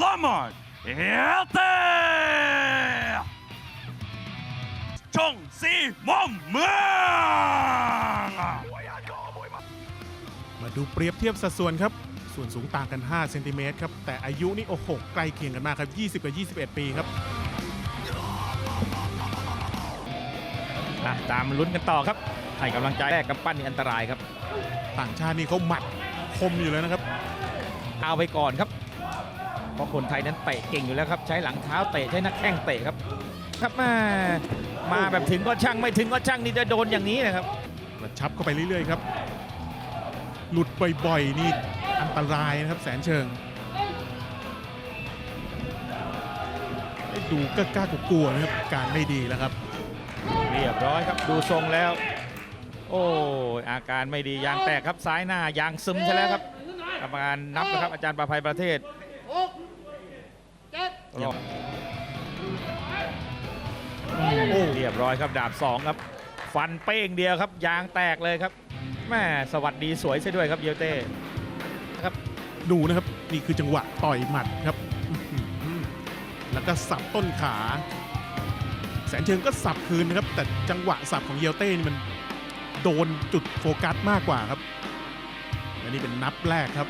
Lamar Helte ช่องสีม่อมเมืองมาดูเปรียบเทียบสัดส่วนครับ ส่วนสูงต่างกัน 5 เซนติเมตรครับ แต่อายุนี่โอ้โหใกล้เคียงกันมากครับ 20 กับ 21 ปีครับ อะตามลุ้นกันต่อครับ ให้กำลังใจแรกกับปั้นนี่อันตรายครับ ต่างชาตินี่เขาหมัดคมอยู่แล้วนะครับ เอาไปก่อนครับ เพราะคนไทยนั้นเตะเก่งอยู่แล้วครับ ใช้หลังเท้าเตะใช้นักแข้งเตะครับ ครับมามาแบบถึงก็ช่างไม่ถึงก็ช่างนี่จะโดนอย่างนี้นะครับกระชับเข้าไปเรื่อยๆครับ หลุดบ่อยๆนี่อันตรายนะครับแสนเชิงได้ดูกล้าๆกลัวๆนะครับการไม่ดีแล้วครับ เรียบร้อยครับดูทรงแล้ว โอ้ยอาการไม่ดียางแตกครับซ้ายหน้ายางซึมใช่แล้วครับกรรมการนับนะครับอาจารย์ประภัยประเทศรอบโอ้ เรียบร้อยครับดาบสองครับ ฟันเป้งเดียวครับ ยางแตกเลยครับแม่สวัสดีสวยซะด้วยครับเยลเต้ดูนะครับนี่คือจังหวะต่อยหมัดครับอื้อหือแล้วก็สับต้นขา แสนเชิงก็สับคืนนะครับ แต่จังหวะสับของเยลเต้นี่มันโดนจุดโฟกัสมากกว่าครับและนี่เป็นนับแรกครับ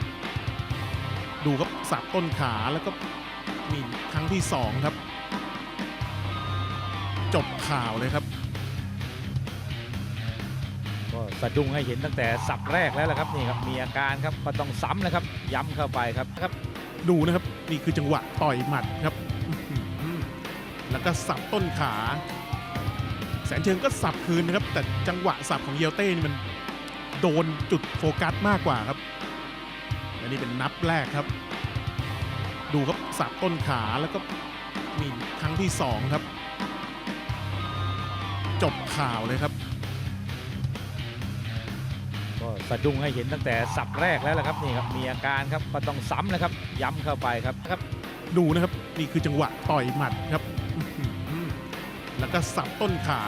ดูครับสับต้นขาแล้วก็ นี่ครั้งที่สองครับ จบข่าวเลยครับ ก็สะดุ้งให้เห็นตั้งแต่สับแรกแล้วละครับนี่ครับมีอาการครับก็ต้องซ้ำนะครับ ย้ำเข้าไปครับครับ ดูนะครับ นี่คือจังหวะต่อยหมัดครับอื้อหือแล้วก็สับต้นขา แสนเชิงก็สับคืนนะครับ แต่จังหวะสับของเยลเต้นี่มันโดนจุดโฟกัสมากกว่าครับและนี่เป็นนับแรกครับ ดูครับสับต้นขาแล้วก็นี่ครั้งที่สองครับ จบข่าวเลยครับ ก็สะดุ้งให้เห็นตั้งแต่สับแรกแล้วละครับนี่ครับมีอาการครับก็ต้องซ้ำนะครับ ย้ำเข้าไปครับครับ ดูนะครับนี่คือจังหวะต่อยหมัดครับอื้อหือแล้วก็สับต้นขา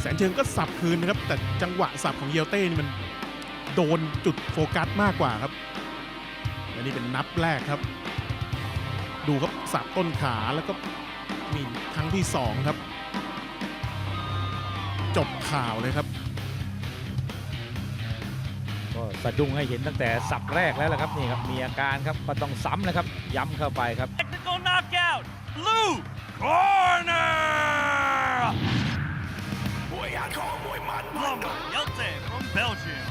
แสนเชิงก็สับคืนนะครับ แต่จังหวะสับของเยลเต้นี่มันโดนจุดโฟกัสมากกว่าครับ และนี่เป็นนับแรกครับ ดูครับสับต้นขาแล้วก็นี่ครั้งที่สองครับ จบข่าวเลยครับ ก็สะดุ้งให้เห็นตั้งแต่สับแรกแล้วละครับนี่ครับมีอาการครับก็ต้องซ้ำนะครับ ย้ำเข้าไปครับ Technical knockout Blue Corner Lamar Helte from Belgium